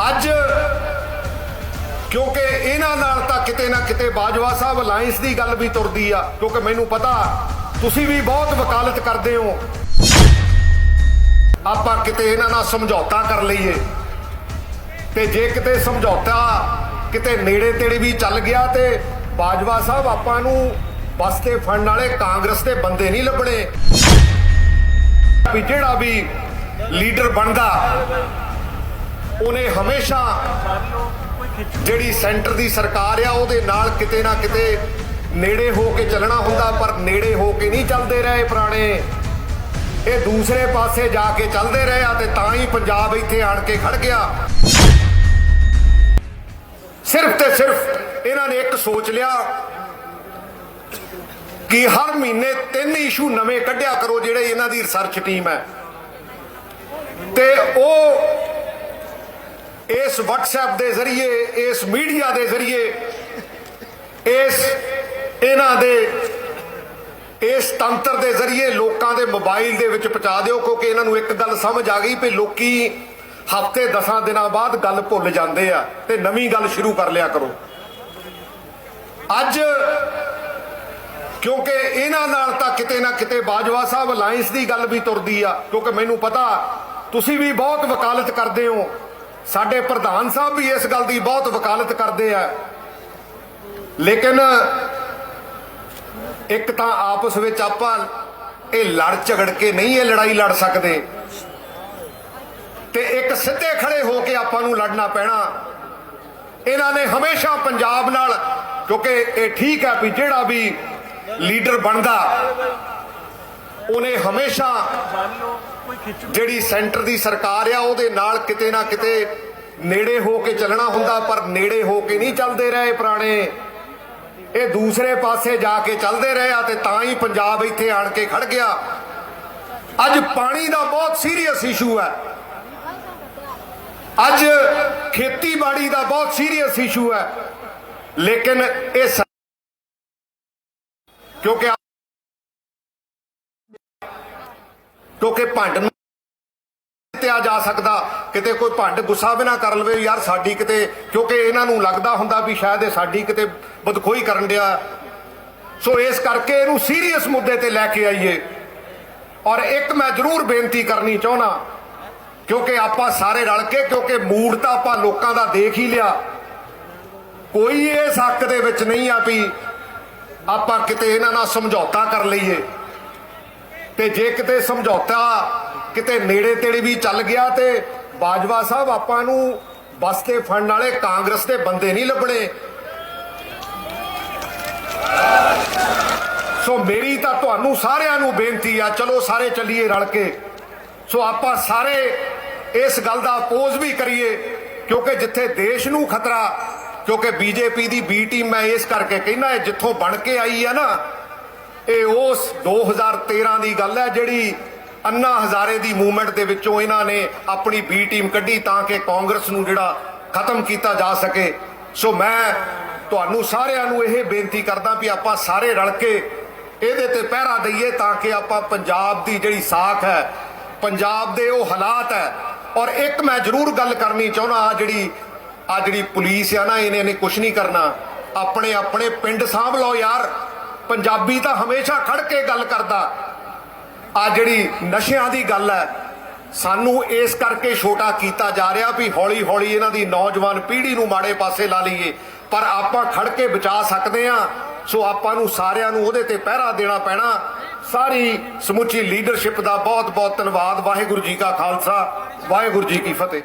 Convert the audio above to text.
ਅੱਜ, ਕਿਉਂਕਿ ਇਹਨਾਂ ਨਾਲ ਤਾਂ ਕਿਤੇ ਨਾ ਕਿਤੇ ਬਾਜਵਾ ਸਾਹਿਬ ਅਲਾਈਅੰਸ ਦੀ ਗੱਲ ਵੀ ਤੁਰਦੀ ਆ, ਕਿਉਂਕਿ ਮੈਨੂੰ ਪਤਾ, ਤੁਸੀਂ ਵੀ ਬਹੁਤ ਵਕਾਲਤ ਕਰਦੇ ਹੋ। ਆਪਾਂ ਕਿਤੇ ਇਹਨਾਂ ਨਾਲ ਸਮਝੌਤਾ ਕਰ ਲਈਏ। ਤੇ ਜੇ ਕਿਤੇ ਸਮਝੌਤਾ ਕਿਤੇ ਨੇੜੇ ਤੇੜੇ ਵੀ ਚੱਲ ਗਿਆ ਤੇ ਬਾਜਵਾ ਸਾਹਿਬ ਆਪਾਂ ਨੂੰ ਬਸ ਤੇ ਫੜਨ ਵਾਲੇ ਕਾਂਗਰਸ ਦੇ ਬੰਦੇ ਨਹੀਂ ਲੱਭਣੇ। ਵੀ ਜਿਹੜਾ ਵੀ ਲੀਡਰ ਬਣਦਾ ਉਹਨੇ ਹਮੇਸ਼ਾ ਜਿਹੜੀ ਸੈਂਟਰ ਦੀ ਸਰਕਾਰ ਆ, ਉਹਦੇ ਨਾਲ ਕਿਤੇ ਨਾ ਕਿਤੇ ਨੇੜੇ ਹੋ ਕੇ ਚੱਲਣਾ ਹੁੰਦਾ, ਪਰ ਨੇੜੇ ਹੋ ਕੇ ਨਹੀਂ ਚੱਲਦੇ ਰਹੇ ਪੁਰਾਣੇ। ਇਹ ਦੂਸਰੇ ਪਾਸੇ ਜਾ ਕੇ ਚੱਲਦੇ ਰਹੇ ਆ ਤੇ ਤਾਂ ਹੀ ਪੰਜਾਬ ਇੱਥੇ ਆਣ ਕੇ ਖੜ ਗਿਆ। ਸਿਰਫ ਤੇ ਸਿਰਫ ਇਹਨਾਂ ਨੇ ਇੱਕ ਸੋਚ ਲਿਆ ਕਿ ਹਰ ਮਹੀਨੇ ਤਿੰਨ ਇਸ਼ੂ ਨਵੇਂ ਕੱਢਿਆ ਕਰੋ, ਜਿਹੜੇ ਇਹਨਾਂ ਦੀ ਰਿਸਰਚ ਟੀਮ ਹੈ। ਤੇ ਉਹ ਇਸ WhatsApp ਦੇ ਜ਼ਰੀਏ, ਇਸ ਮੀਡੀਆ ਦੇ ਜ਼ਰੀਏ, ਇਸ ਇਹਨਾਂ ਦੇ, ਇਸ ਤੰਤਰ ਦੇ ਜ਼ਰੀਏ ਲੋਕਾਂ ਦੇ ਮੋਬਾਈਲ ਦੇ ਵਿੱਚ ਪਹੁੰਚਾ ਦਿਓ, ਕਿਉਂਕਿ ਇਹਨਾਂ ਨੂੰ ਇੱਕ ਗੱਲ ਸਮਝ ਆ ਗਈ ਵੀ ਲੋਕੀ ਹਫ਼ਤੇ 10 ਦਿਨਾਂ ਬਾਅਦ ਗੱਲ ਭੁੱਲ ਜਾਂਦੇ ਆ ਤੇ ਨਵੀਂ ਗੱਲ ਸ਼ੁਰੂ ਕਰ ਲਿਆ ਕਰੋ। ਅੱਜ ਕਿਉਂਕਿ ਇਹਨਾਂ ਨਾਲ ਤਾਂ ਕਿਤੇ ਨਾ ਕਿਤੇ ਬਾਜਵਾ ਸਾਹਿਬ ਅਲਾਈਅੰਸ ਦੀ ਗੱਲ ਵੀ ਤੁਰਦੀ ਆ, ਕਿਉਂਕਿ ਮੈਨੂੰ ਪਤਾ ਤੁਸੀਂ ਵੀ ਬਹੁਤ ਵਕਾਲਤ ਕਰਦੇ ਹੋ। ਸਾਡੇ ਪ੍ਰਧਾਨ ਸਾਹਿਬ ਵੀ ਇਸ ਗੱਲ ਦੀ ਬਹੁਤ ਵਕਾਲਤ ਕਰਦੇ ਆ। ਲੇਕਿਨ ਇੱਕ ਤਾਂ ਆਪਸ ਵਿੱਚ ਆਪਾਂ ਇਹ ਲੜ ਝਗੜ ਕੇ ਨਹੀਂ ਇਹ ਲੜਾਈ ਲੜ ਸਕਦੇ। ਤੇ ਇੱਕ ਸਿੱਧੇ ਖੜੇ ਹੋ ਕੇ ਆਪਾਂ ਨੂੰ ਲੜਨਾ ਪੈਣਾ। ਇਹਨਾਂ ਨੇ ਹਮੇਸ਼ਾ ਪੰਜਾਬ ਨਾਲ, ਕਿਉਂਕਿ ਇਹ ਠੀਕ ਹੈ ਵੀ ਜਿਹੜਾ ਵੀ ਲੀਡਰ ਬਣਦਾ ਉਹਨੇ ਹਮੇਸ਼ਾ ਜਿਹੜੀ ਸੈਂਟਰ ਦੀ ਸਰਕਾਰ ਆ, ਉਹਦੇ ਨਾਲ ਕਿਤੇ ਨਾ ਕਿਤੇ ਨੇੜੇ ਹੋ ਕੇ ਚੱਲਣਾ ਹੁੰਦਾ, ਪਰ ਨੇੜੇ ਹੋ ਕੇ ਨਹੀਂ ਚੱਲਦੇ ਰਹੇ ਪੁਰਾਣੇ। ਇਹ ਦੂਸਰੇ ਪਾਸੇ ਜਾ ਕੇ ਚੱਲਦੇ ਰਹੇ ਆ ਤੇ ਤਾਂ ਹੀ ਪੰਜਾਬ ਇੱਥੇ ਆਣ ਕੇ ਖੜ ਗਿਆ। ਅੱਜ ਪਾਣੀ ਦਾ ਬਹੁਤ ਸੀਰੀਅਸ ਇਸ਼ੂ ਹੈ। ਅੱਜ ਖੇਤੀਬਾੜੀ ਦਾ ਬਹੁਤ ਸੀਰੀਅਸ ਇਸ਼ੂ ਹੈ। ਲੇਕਿਨ ਇਹ ਕਿਉਂਕਿ ਕਿਉਂਕਿ ਭੰਡ ਨੂੰ ਦਿੱਤਾ ਜਾ ਸਕਦਾ, ਕਿਤੇ ਕੋਈ ਭੰਡ ਗੁੱਸਾ ਵੀ ਨਾ ਕਰ ਲਵੇ, ਯਾਰ ਸਾਡੀ ਕਿਤੇ, ਕਿਉਂਕਿ ਇਹਨਾਂ ਨੂੰ ਲੱਗਦਾ ਹੁੰਦਾ ਵੀ ਸ਼ਾਇਦ ਇਹ ਸਾਡੀ ਕਿਤੇ ਬਦਖੋਈ ਕਰਨ ਡਿਆ। ਸੋ ਇਸ ਕਰਕੇ ਇਹਨੂੰ ਸੀਰੀਅਸ ਮੁੱਦੇ ਤੇ ਲੈ ਕੇ ਆਈਏ। ਔਰ ਇੱਕ ਮੈਂ ਜ਼ਰੂਰ ਬੇਨਤੀ ਕਰਨੀ ਚਾਹੁੰਦਾ, ਕਿਉਂਕਿ ਆਪਾਂ ਸਾਰੇ ਰਲ ਕੇ, ਕਿਉਂਕਿ ਮੂਡ ਤਾਂ ਆਪਾਂ ਲੋਕਾਂ ਦਾ ਦੇਖ ਹੀ ਲਿਆ। ਕੋਈ ਇਸ ਹੱਕ ਦੇ ਵਿੱਚ ਨਹੀਂ ਆ ਵੀ ਆਪਾਂ ਕਿਤੇ ਇਹਨਾਂ ਨਾਲ ਸਮਝੌਤਾ ਕਰ ਲਈਏ। ਤੇ ਜੇ ਕਿਤੇ ਸਮਝੌਤਾ ਕਿਤੇ ਨੇੜੇ ਤੇੜੇ ਵੀ ਚੱਲ ਗਿਆ ਤੇ ਬਾਜਵਾ ਸਾਹਿਬ ਆਪਾਂ ਨੂੰ ਬਸ ਤੇ ਫੜਨ ਵਾਲੇ ਕਾਂਗਰਸ ਦੇ ਬੰਦੇ ਨਹੀਂ ਲੱਭਣੇ। ਸੋ ਮੇਰੀ ਤਾਂ ਤੁਹਾਨੂੰ ਸਾਰਿਆਂ ਨੂੰ ਬੇਨਤੀ ਆ, ਚਲੋ ਸਾਰੇ ਚੱਲੀਏ ਰਲ ਕੇ। ਸੋ ਆਪਾਂ ਸਾਰੇ ਇਸ ਗੱਲ ਦਾ ਅਪੋਜ਼ ਵੀ ਕਰੀਏ, ਕਿਉਂਕਿ ਜਿੱਥੇ ਦੇਸ਼ ਨੂੰ ਖਤਰਾ, ਕਿਉਂਕਿ ਬੀਜੇਪੀ ਦੀ ਬੀ ਟੀਮ ਮੈਂ ਇਸ ਕਰਕੇ ਕਹਿੰਦਾ ਜਿੱਥੋਂ ਬਣ ਕੇ ਆਈ ਆ ਨਾ ਇਹ ਉਸ 2013 ਦੀ ਗੱਲ ਹੈ ਜਿਹੜੀ ਅੰਨਾ ਹਜ਼ਾਰੇ ਦੀ ਮੂਵਮੈਂਟ ਦੇ ਵਿੱਚੋਂ ਇਹਨਾਂ ਨੇ ਆਪਣੀ ਬੀ ਟੀਮ ਕੱਢੀ ਤਾਂ ਕਿ ਕਾਂਗਰਸ ਨੂੰ ਜਿਹੜਾ ਖਤਮ ਕੀਤਾ ਜਾ ਸਕੇ। ਸੋ ਮੈਂ ਤੁਹਾਨੂੰ ਸਾਰਿਆਂ ਨੂੰ ਇਹ ਬੇਨਤੀ ਕਰਦਾ ਵੀ ਆਪਾਂ ਸਾਰੇ ਰਲ ਕੇ ਇਹਦੇ ਤੇ ਪਹਿਰਾ ਦਈਏ ਤਾਂ ਕਿ ਆਪਾਂ ਪੰਜਾਬ ਦੀ ਜਿਹੜੀ ਸਾਖ ਹੈ, ਪੰਜਾਬ ਦੇ ਉਹ ਹਾਲਾਤ ਹੈ। ਔਰ ਇੱਕ ਮੈਂ ਜ਼ਰੂਰ ਗੱਲ ਕਰਨੀ ਚਾਹੁੰਦਾ ਆ ਜਿਹੜੀ ਆ ਜਿਹੜੀ ਪੁਲਿਸ ਆ ਨਾ, ਇਹਨੇ ਨੇ ਕੁਝ ਨਹੀਂ ਕਰਨਾ। ਆਪਣੇ ਆਪਣੇ ਪਿੰਡ ਸਾਂਭ ਲਓ ਯਾਰ। ਪੰਜਾਬੀ ਤਾਂ ਹਮੇਸ਼ਾ ਖੜ ਕੇ ਗੱਲ ਕਰਦਾ। ਆ ਜਿਹੜੀ ਨਸ਼ਿਆਂ ਦੀ ਗੱਲ ਹੈ, ਸਾਨੂੰ ਇਸ ਕਰਕੇ ਛੋਟਾ ਕੀਤਾ ਜਾ ਰਿਹਾ ਵੀ ਹੌਲੀ ਹੌਲੀ ਇਹਨਾਂ ਦੀ ਨੌਜਵਾਨ ਪੀੜ੍ਹੀ ਨੂੰ ਮਾੜੇ ਪਾਸੇ ਲਾ ਲਈਏ। ਪਰ ਆਪਾਂ ਖੜ ਕੇ ਬਚਾ ਸਕਦੇ ਆ ਸੋ ਆਪਾਂ ਨੂੰ ਸਾਰਿਆਂ ਨੂੰ ਉਹਦੇ ਤੇ ਪਹਿਰਾ ਦੇਣਾ ਪੈਣਾ। ਸਾਰੀ ਸਮੁੱਚੀ ਲੀਡਰਸ਼ਿਪ ਦਾ ਬਹੁਤ ਬਹੁਤ ਧੰਨਵਾਦ। ਵਾਹਿਗੁਰੂ ਜੀ ਕਾ ਖਾਲਸਾ, ਵਾਹਿਗੁਰੂ ਜੀ ਕੀ ਫਤਿਹ।